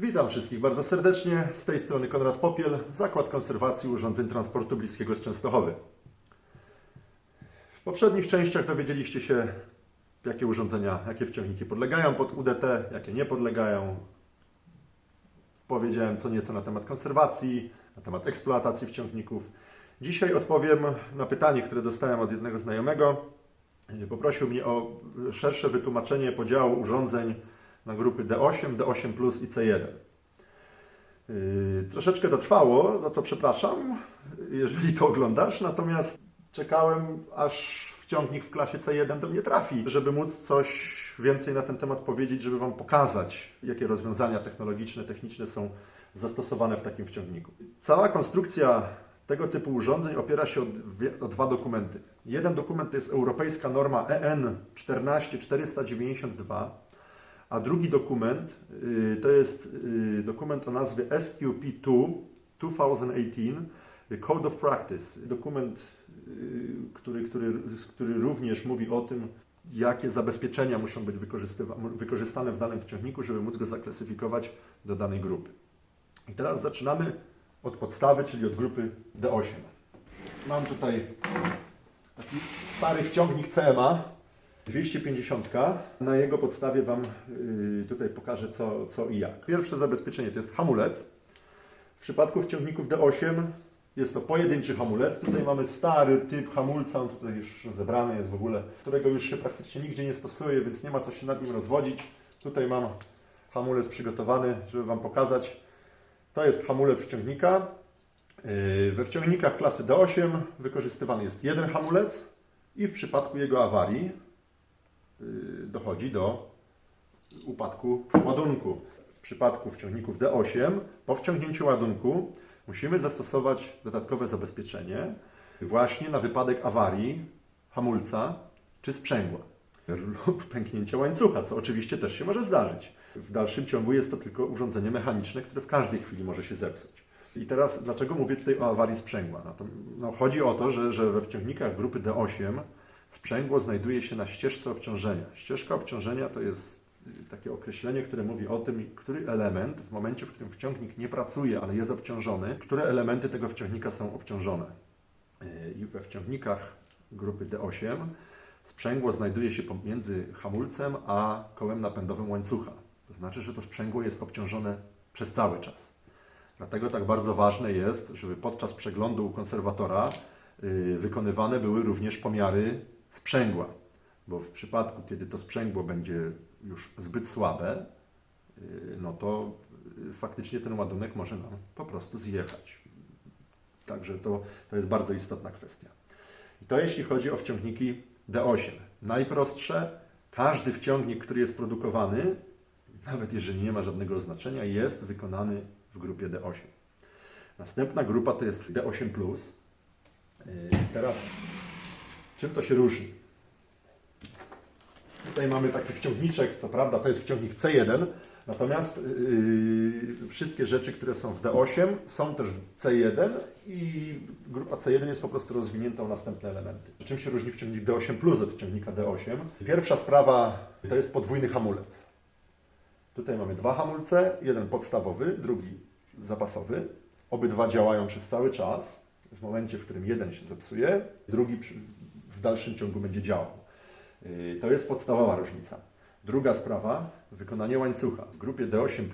Witam wszystkich bardzo serdecznie. Z tej strony Konrad Popiel, Zakład Konserwacji Urządzeń Transportu Bliskiego z Częstochowy. W poprzednich częściach dowiedzieliście się, jakie urządzenia, jakie wciągniki podlegają pod UDT, jakie nie podlegają. Powiedziałem co nieco na temat konserwacji, na temat eksploatacji wciągników. Dzisiaj odpowiem na pytanie, które dostałem od jednego znajomego. Poprosił mnie o szersze wytłumaczenie podziału urządzeń na grupy D8, D8 Plus i C1. Yy, Troszeczkę to trwało, za co przepraszam, jeżeli to oglądasz, natomiast czekałem, aż wciągnik w klasie C1 do mnie trafi, żeby móc coś więcej na ten temat powiedzieć, żeby Wam pokazać, jakie rozwiązania technologiczne, techniczne są zastosowane w takim wciągniku. Cała konstrukcja tego typu urządzeń opiera się o, dwa dokumenty. Jeden dokument to jest europejska norma EN 14492, a drugi dokument y, to jest y, dokument o nazwie SQP2 2018 y, Code of Practice. Dokument, który, który, który również mówi o tym, jakie zabezpieczenia muszą być wykorzystane w danym wciągniku, żeby móc go zaklasyfikować do danej grupy. I teraz zaczynamy od podstawy, czyli od grupy D8. Mam tutaj taki stary wciągnik CMA 250. Na jego podstawie Wam yy, tutaj pokażę co, co i jak. Pierwsze zabezpieczenie to jest hamulec. W przypadku wciągników D8 jest to pojedynczy hamulec. Tutaj mamy stary typ hamulca, on tutaj już rozebrany jest w ogóle, którego już się praktycznie nigdzie nie stosuje, więc nie ma co się nad nim rozwodzić. Tutaj mam hamulec przygotowany, żeby Wam pokazać. To jest hamulec wciągnika. Yy, We wciągnikach klasy D8 wykorzystywany jest jeden hamulec i w przypadku jego awarii dochodzi do upadku ładunku. W przypadku wciągników D8 po wciągnięciu ładunku musimy zastosować dodatkowe zabezpieczenie właśnie na wypadek awarii hamulca czy sprzęgła lub pęknięcia łańcucha, co oczywiście też się może zdarzyć. W dalszym ciągu jest to tylko urządzenie mechaniczne, które w każdej chwili może się zepsuć. I teraz dlaczego mówię tutaj o awarii sprzęgła? No to, no chodzi o to, że, że we wciągnikach grupy D8 sprzęgło znajduje się na ścieżce obciążenia. Ścieżka obciążenia to jest y, takie określenie, które mówi o tym, który element w momencie, w którym wciągnik nie pracuje, ale jest obciążony, które elementy tego wciągnika są obciążone. Yy, I we wciągnikach grupy D8 sprzęgło znajduje się pomiędzy hamulcem a kołem napędowym łańcucha. To znaczy, że to sprzęgło jest obciążone przez cały czas. Dlatego tak bardzo ważne jest, żeby podczas przeglądu u konserwatora yy, wykonywane były również pomiary sprzęgła, bo w przypadku, kiedy to sprzęgło będzie już zbyt słabe, yy, no to yy, faktycznie ten ładunek może nam po prostu zjechać. Także to, to jest bardzo istotna kwestia. I to jeśli chodzi o wciągniki D8. Najprostsze, każdy wciągnik, który jest produkowany, nawet jeżeli nie ma żadnego oznaczenia, jest wykonany w grupie D8. Następna grupa to jest D8. Yy, Teraz, czym to się różni? Tutaj mamy taki wciągniczek, co prawda to jest wciągnik C1, natomiast yy, wszystkie rzeczy, które są w D8 są też w C1 i grupa C1 jest po prostu rozwinięta o następne elementy. Czym się różni wciągnik D8 Plus od wciągnika D8? Pierwsza sprawa to jest podwójny hamulec. Tutaj mamy dwa hamulce, jeden podstawowy, drugi zapasowy. Obydwa działają przez cały czas. W momencie, w którym jeden się zepsuje, drugi w dalszym ciągu będzie działał. Yy, To jest podstawowa różnica. Druga sprawa, wykonanie łańcucha. W grupie D8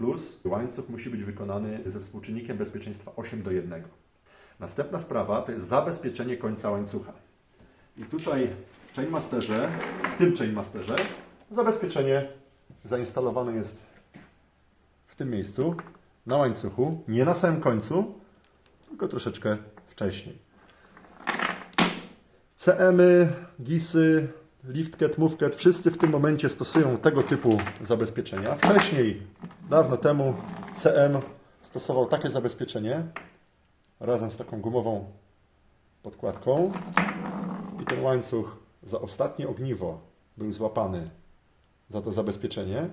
łańcuch musi być wykonany ze współczynnikiem bezpieczeństwa 8 do 1. Następna sprawa to jest zabezpieczenie końca łańcucha. I tutaj w Chainmasterze, w tym Chainmasterze, zabezpieczenie zainstalowane jest w tym miejscu, na łańcuchu, nie na samym końcu, tylko troszeczkę wcześniej. CM-y, GIS-y, liftket, moveket, wszyscy w tym momencie stosują tego typu zabezpieczenia. Wcześniej, dawno temu, CM stosował takie zabezpieczenie razem z taką gumową podkładką i ten łańcuch za ostatnie ogniwo był złapany za to zabezpieczenie.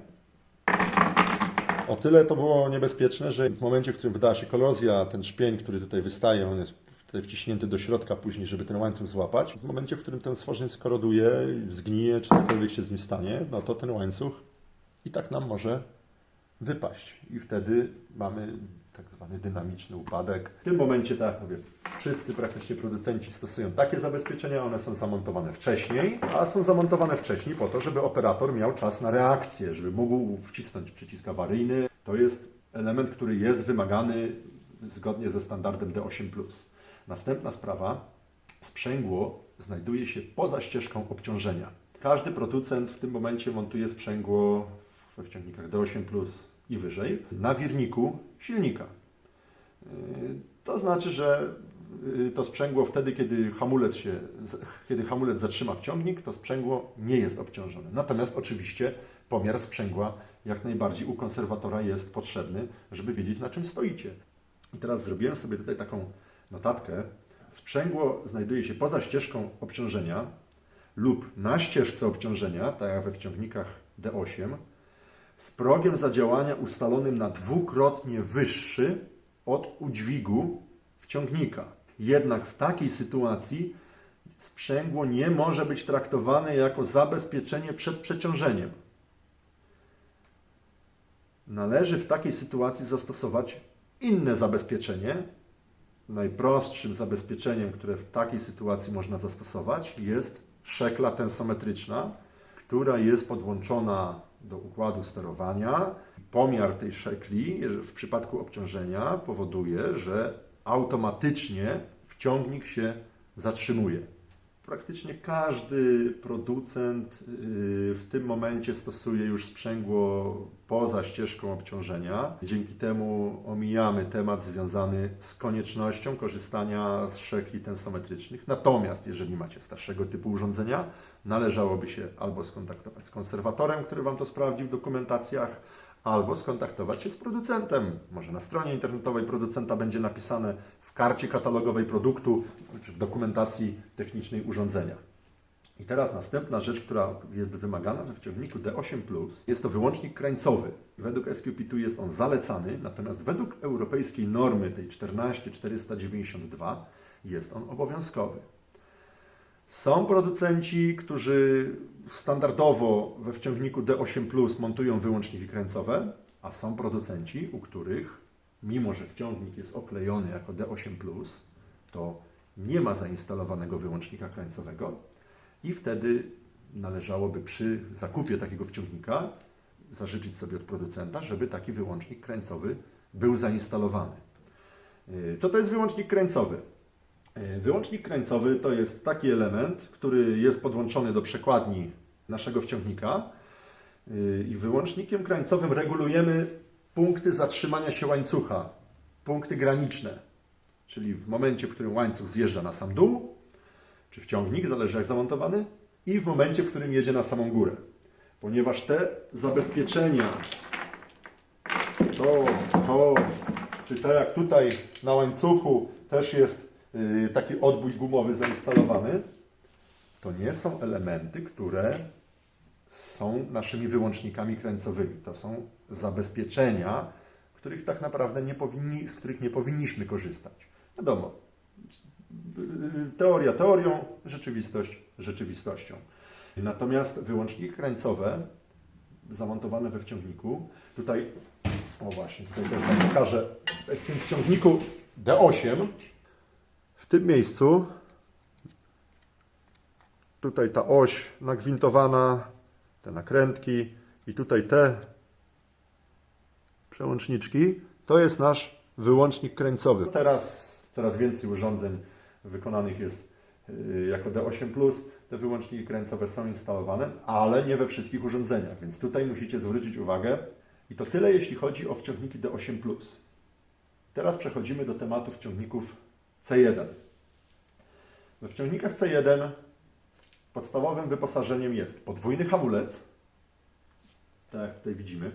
O tyle to było niebezpieczne, że w momencie, w którym wydała się kolozja, ten szpień, który tutaj wystaje, on jest wciśnięty do środka później, żeby ten łańcuch złapać. W momencie, w którym ten stworzeń skoroduje, zgnije, czy cokolwiek się z nim stanie, no to ten łańcuch i tak nam może wypaść. I wtedy mamy tak zwany dynamiczny upadek. W tym momencie, tak jak mówię, wszyscy praktycznie producenci stosują takie zabezpieczenia, one są zamontowane wcześniej, a są zamontowane wcześniej po to, żeby operator miał czas na reakcję, żeby mógł wcisnąć przycisk awaryjny. To jest element, który jest wymagany zgodnie ze standardem D8+. Następna sprawa, sprzęgło znajduje się poza ścieżką obciążenia. Każdy producent w tym momencie montuje sprzęgło we wciągnikach D8 i wyżej na wirniku silnika. Yy, To znaczy, że yy, to sprzęgło wtedy, kiedy hamulec, się, kiedy hamulec zatrzyma wciągnik, to sprzęgło nie jest obciążone. Natomiast oczywiście pomiar sprzęgła jak najbardziej u konserwatora jest potrzebny, żeby wiedzieć na czym stoicie. I teraz zrobiłem sobie tutaj taką notatkę. Sprzęgło znajduje się poza ścieżką obciążenia lub na ścieżce obciążenia, tak jak we wciągnikach D8, z progiem zadziałania ustalonym na dwukrotnie wyższy od udźwigu wciągnika. Jednak w takiej sytuacji sprzęgło nie może być traktowane jako zabezpieczenie przed przeciążeniem. Należy w takiej sytuacji zastosować inne zabezpieczenie. Najprostszym zabezpieczeniem, które w takiej sytuacji można zastosować, jest szekla tensometryczna, która jest podłączona do układu sterowania. Pomiar tej szekli w przypadku obciążenia powoduje, że automatycznie wciągnik się zatrzymuje. Praktycznie każdy producent yy, w tym momencie stosuje już sprzęgło poza ścieżką obciążenia. Dzięki temu omijamy temat związany z koniecznością korzystania z szekli tensometrycznych. Natomiast jeżeli macie starszego typu urządzenia, należałoby się albo skontaktować z konserwatorem, który Wam to sprawdzi w dokumentacjach, albo skontaktować się z producentem. Może na stronie internetowej producenta będzie napisane w karcie katalogowej produktu, czy w dokumentacji technicznej urządzenia. I teraz następna rzecz, która jest wymagana we wciągniku D8+, jest to wyłącznik krańcowy. Według SQP2 jest on zalecany, natomiast według europejskiej normy tej 14492 jest on obowiązkowy. Są producenci, którzy standardowo we wciągniku D8 Plus montują wyłączniki krańcowe, a są producenci, u których, mimo że wciągnik jest oklejony jako D8 Plus, to nie ma zainstalowanego wyłącznika krańcowego i wtedy należałoby przy zakupie takiego wciągnika zażyczyć sobie od producenta, żeby taki wyłącznik krańcowy był zainstalowany. Yy, Co to jest wyłącznik krańcowy? Yy, Wyłącznik krańcowy to jest taki element, który jest podłączony do przekładni naszego wciągnika Yy, i wyłącznikiem krańcowym regulujemy punkty zatrzymania się łańcucha, punkty graniczne, czyli w momencie, w którym łańcuch zjeżdża na sam dół, czy wciągnik, zależy jak zamontowany, i w momencie, w którym jedzie na samą górę. Ponieważ te zabezpieczenia, to, to, czy tak jak tutaj na łańcuchu też jest yy, taki odbój gumowy zainstalowany, to nie są elementy, które są naszymi wyłącznikami krańcowymi. To są zabezpieczenia, których tak naprawdę nie powinni, z których nie powinniśmy korzystać. Wiadomo, teoria teorią, rzeczywistość rzeczywistością. Natomiast wyłączniki krańcowe zamontowane we wciągniku, tutaj, o właśnie, tutaj też Wam pokażę, w tym wciągniku D8, w tym miejscu, tutaj ta oś nagwintowana, te nakrętki i tutaj te przełączniczki, to jest nasz wyłącznik krańcowy. Teraz coraz więcej urządzeń wykonanych jest y, jako D8+. Te wyłączniki krańcowe są instalowane, ale nie we wszystkich urządzeniach, więc tutaj musicie zwrócić uwagę. I to tyle, jeśli chodzi o wciągniki D8+. Teraz przechodzimy do tematu wciągników C1. We wciągnikach C1 podstawowym wyposażeniem jest podwójny hamulec, tak jak tutaj widzimy,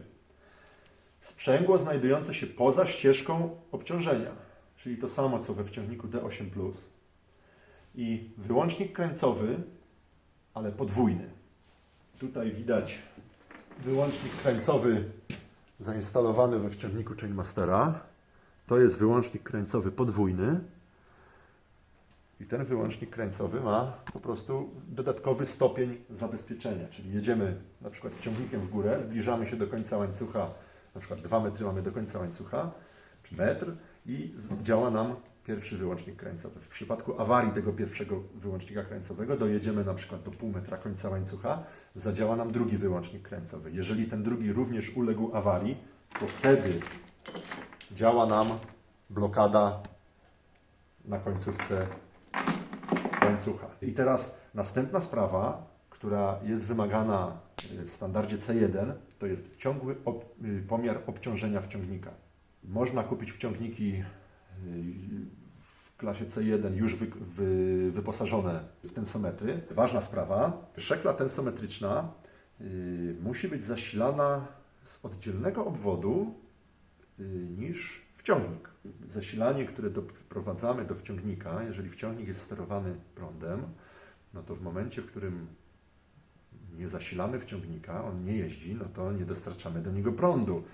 sprzęgło znajdujące się poza ścieżką obciążenia, czyli to samo co we wciągniku D8+, i wyłącznik krańcowy, ale podwójny. Tutaj widać wyłącznik krańcowy zainstalowany we wciągniku Chainmastera. To jest wyłącznik krańcowy podwójny. I ten wyłącznik krańcowy ma po prostu dodatkowy stopień zabezpieczenia, czyli jedziemy na przykład wciągnikiem w górę, zbliżamy się do końca łańcucha na przykład 2 metry mamy do końca łańcucha, czy metr i działa nam pierwszy wyłącznik krańcowy. W przypadku awarii tego pierwszego wyłącznika krańcowego dojedziemy na przykład do pół metra końca łańcucha, zadziała nam drugi wyłącznik krańcowy. Jeżeli ten drugi również uległ awarii, to wtedy działa nam blokada na końcówce łańcucha. I teraz następna sprawa, która jest wymagana y, w standardzie C1, to jest ciągły ob, y, pomiar obciążenia wciągnika. Można kupić wciągniki y, w klasie C1 już wy, wy, wyposażone w tensometry. Ważna sprawa, szekla tensometryczna musi być zasilana z oddzielnego obwodu niż wciągnik. Zasilanie, które doprowadzamy do wciągnika, jeżeli wciągnik jest sterowany prądem, no to w momencie, w którym nie zasilamy wciągnika, on nie jeździ, no to nie dostarczamy do niego prądu.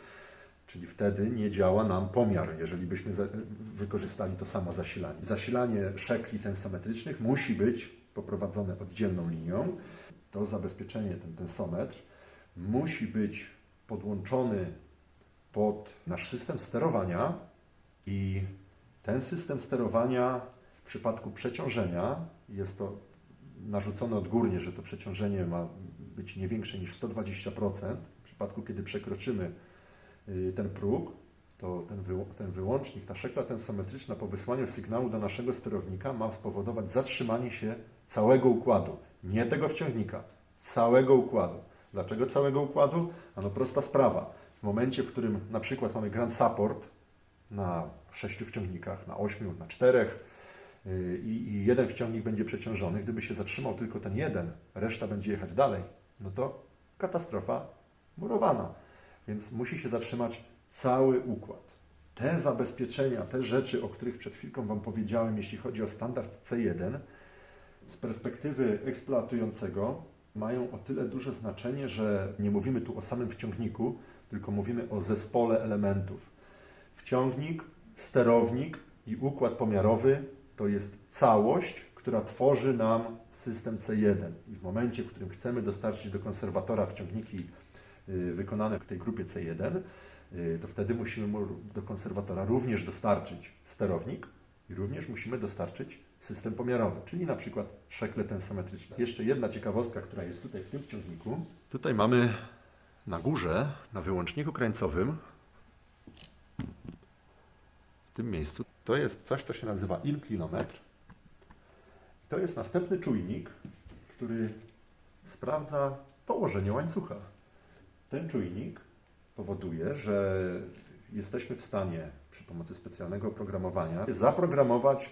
Czyli wtedy nie działa nam pomiar, jeżeli byśmy wykorzystali to samo zasilanie. Zasilanie szekli tensometrycznych musi być poprowadzone oddzielną linią. To zabezpieczenie, ten tensometr, musi być podłączony pod nasz system sterowania i ten system sterowania w przypadku przeciążenia jest to narzucone odgórnie, że to przeciążenie ma być nie większe niż 120%. W przypadku, kiedy przekroczymy y, ten próg, to ten, wyło- ten wyłącznik, ta szekla tensometryczna po wysłaniu sygnału do naszego sterownika ma spowodować zatrzymanie się całego układu. Nie tego wciągnika, całego układu. Dlaczego całego układu? Ano prosta sprawa. Momencie, w którym na przykład mamy Grand Support na sześciu wciągnikach, na ośmiu, na czterech yy, i, i jeden wciągnik będzie przeciążony, gdyby się zatrzymał tylko ten jeden, reszta będzie jechać dalej, no to katastrofa murowana. Więc musi się zatrzymać cały układ. Te zabezpieczenia, te rzeczy, o których przed chwilką Wam powiedziałem, jeśli chodzi o standard C1, z perspektywy eksploatującego mają o tyle duże znaczenie, że nie mówimy tu o samym wciągniku, tylko mówimy o zespole elementów. Wciągnik, sterownik i układ pomiarowy to jest całość, która tworzy nam system C1. I w momencie, w którym chcemy dostarczyć do konserwatora wciągniki y, wykonane w tej grupie C1, y, to wtedy musimy mu do konserwatora również dostarczyć sterownik i również musimy dostarczyć system pomiarowy, czyli na przykład szekle tensometryczne. Jeszcze jedna ciekawostka, która jest tutaj w tym wciągniku. Tutaj mamy na górze, na wyłączniku krańcowym, w tym miejscu, to jest coś, co się nazywa inclinometr. To jest następny czujnik, który sprawdza położenie łańcucha. Ten czujnik powoduje, że jesteśmy w stanie przy pomocy specjalnego oprogramowania zaprogramować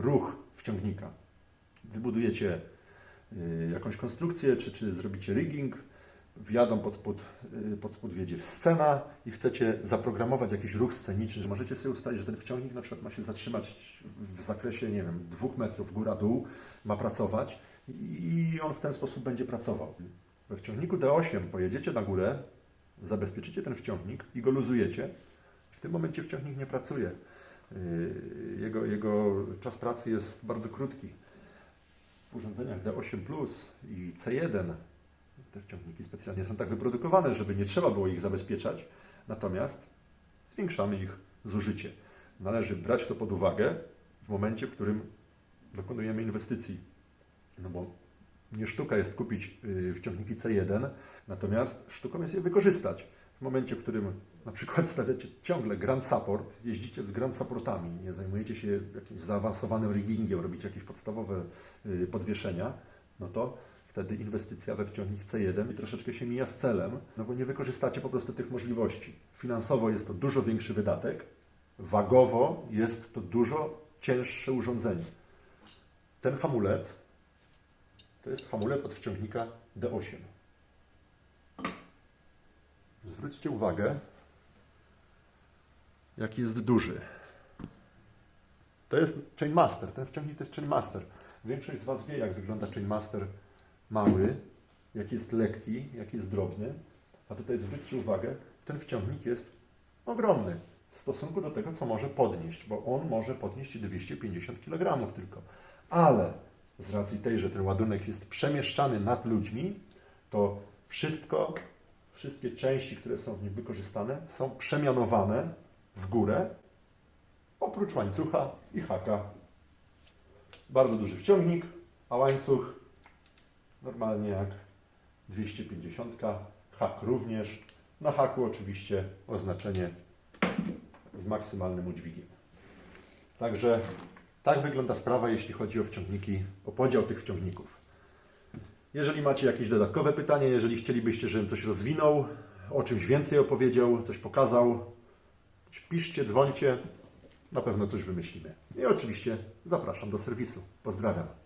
ruch wciągnika. Wybudujecie y, jakąś konstrukcję, czy, czy zrobicie rigging, wjadą pod spód, y, pod spód wiedzie scena i chcecie zaprogramować jakiś ruch sceniczny. Możecie sobie ustalić, że ten wciągnik na przykład ma się zatrzymać w zakresie, nie wiem, dwóch metrów góra-dół, ma pracować i on w ten sposób będzie pracował. We wciągniku D8 pojedziecie na górę, zabezpieczycie ten wciągnik i go luzujecie. W tym momencie wciągnik nie pracuje. Yy, Jego, jego czas pracy jest bardzo krótki. W urządzeniach D8 Plus i C1 te wciągniki specjalnie są tak wyprodukowane, żeby nie trzeba było ich zabezpieczać, natomiast zwiększamy ich zużycie. Należy brać to pod uwagę w momencie, w którym dokonujemy inwestycji. No bo nie sztuka jest kupić yy, wciągniki C1, natomiast sztuką jest je wykorzystać. W momencie, w którym na przykład stawiacie ciągle Grand Support, jeździcie z Grand Supportami, nie zajmujecie się jakimś zaawansowanym riggingiem, robicie jakieś podstawowe yy, podwieszenia, no to wtedy inwestycja we wciągnik C1 troszeczkę się mija z celem, no bo nie wykorzystacie po prostu tych możliwości. Finansowo jest to dużo większy wydatek, wagowo jest to dużo cięższe urządzenie. Ten hamulec to jest hamulec od wciągnika D8. Zwróćcie uwagę, jaki jest duży. To jest Chainmaster. Ten wciągnik to jest Chainmaster. Większość z Was wie, jak wygląda Chainmaster mały, jaki jest lekki, jaki jest drobny. A tutaj zwróćcie uwagę, ten wciągnik jest ogromny w stosunku do tego, co może podnieść, bo on może podnieść 250 kg tylko. Ale z racji tej, że ten ładunek jest przemieszczany nad ludźmi, to wszystko, wszystkie części, które są w nim wykorzystane, są przemianowane w górę, oprócz łańcucha i haka. Bardzo duży wciągnik, a łańcuch normalnie jak 250, hak również. Na haku oczywiście oznaczenie z maksymalnym udźwigiem. Także tak wygląda sprawa, jeśli chodzi o wciągniki, o podział tych wciągników. Jeżeli macie jakieś dodatkowe pytanie, jeżeli chcielibyście, żebym coś rozwinął, o czymś więcej opowiedział, coś pokazał, piszcie, dzwońcie, na pewno coś wymyślimy. I oczywiście zapraszam do serwisu. Pozdrawiam.